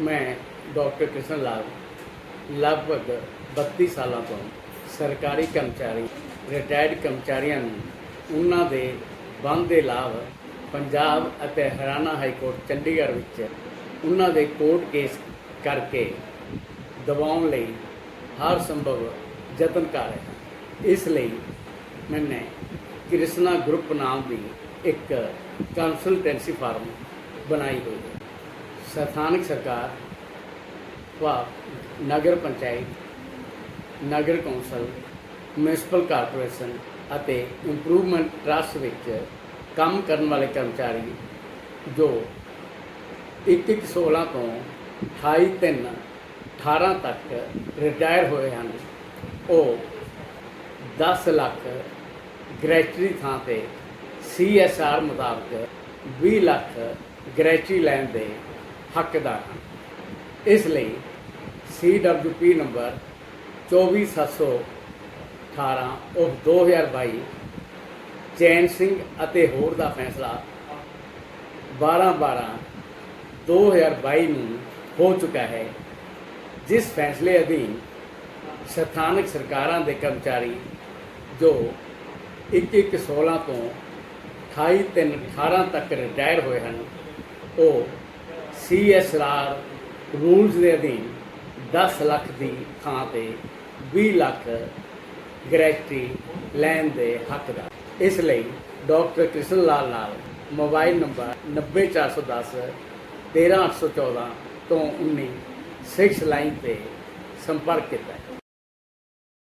ਮੈਂ ਡਾਕਟਰ ਕ੍ਰਿਸ਼ਨ ਲਾਲ ਲਗਭਗ 32 ਸਾਲਾਂ ਤੋਂ ਸਰਕਾਰੀ ਕਰਮਚਾਰੀ ਰਿਟਾਇਰਡ ਕਰਮਚਾਰੀਆਂ ਨੂੰ ਉਹਨਾਂ ਦੇ ਬੰਦ ਦੇ ਲਾਭ ਪੰਜਾਬ ਅਤੇ ਹਰਿਆਣਾ ਹਾਈ ਕੋਰਟ ਚੰਡੀਗੜ੍ਹ ਵਿੱਚ ਉਹਨਾਂ ਦੇ ਕੋਰਟ ਕੇਸ ਕਰਕੇ ਦਬਾਉਣ ਲਈ ਹਰ ਸੰਭਵ ਯਤਨ ਕਰ ਰਿਹਾ ਇਸ ਲਈ ਮੈਨੇ ਕ੍ਰਿਸ਼ਨਾ ਗਰੁੱਪ ਨਾਮ ਦੀ ਇੱਕ ਕੰਸਲਟੈਂਸੀ ਫਾਰਮ ਬਣਾਈ ਹੋਈ ਹੈ। ਸਥਾਨਕ ਸਰਕਾਰ ਵਾ ਨਗਰ ਪੰਚਾਇਤ, ਨਗਰ ਕੌਂਸਲ, ਮਿਊਨਿਸਪਲ ਕਾਰਪੋਰੇਸ਼ਨ ਅਤੇ ਇੰਪਰੂਵਮੈਂਟ ਟਰਸਟ ਵਿੱਚ ਕੰਮ ਕਰਨ ਵਾਲੇ ਕਰਮਚਾਰੀ ਜੋ 2116 ਤੋਂ 28 18 ਤੱਕ ਰਿਟਾਇਰ ਹੋਏ ਹਨ, ਉਹ 10 ਲੱਖ ਗ੍ਰੈਚੁਟੀ ਥਾਂ ਤੇ ਸੀਐਸਆਰ ਮੁਤਾਬਕ 20 ਲੱਖ ਗ੍ਰੈਚੁਟੀ ਲੈਣ ਦੇ ਹੱਕਦਾਰ ਹਨ। ਇਸ ਲਈ CWP ਨੰਬਰ 24718 ਉਹ 2022 ਚੈਨ ਸਿੰਘ ਅਤੇ ਹੋਰ ਦਾ ਫੈਸਲਾ 12 12 2022 ਨੂੰ ਹੋ ਚੁੱਕਾ ਹੈ, ਜਿਸ ਫੈਸਲੇ ਅਧੀਨ ਸਥਾਨਕ ਸਰਕਾਰਾਂ ਦੇ ਕਰਮਚਾਰੀ ਜੋ 2116 ਤੋਂ 28 ਤੱਕ ਰਿਟਾਇਰ ਹੋਏ ਹਨ, ਉਹ ਸੀਐਸਆਰ ਰੂਲਸ ਦੇ ਅਧੀਨ 10 ਲੱਖ ਦੀ ਥਾਂ ਤੇ 20 ਲੱਖ ਗ੍ਰੈਚੁਟੀ ਲੈਣ ਦੇ ਹੱਕਦਾਰ ਇਸ ਲਈ ਡਾਕਟਰ ਕ੍ਰਿਸ਼ਨ ਲਾਲ ਨਾਲ ਮੋਬਾਈਲ ਨੰਬਰ 90410 13814 ਤੋਂ 19 6 ਲਾਈਨ ਤੇ ਸੰਪਰਕ ਕੀਤਾ।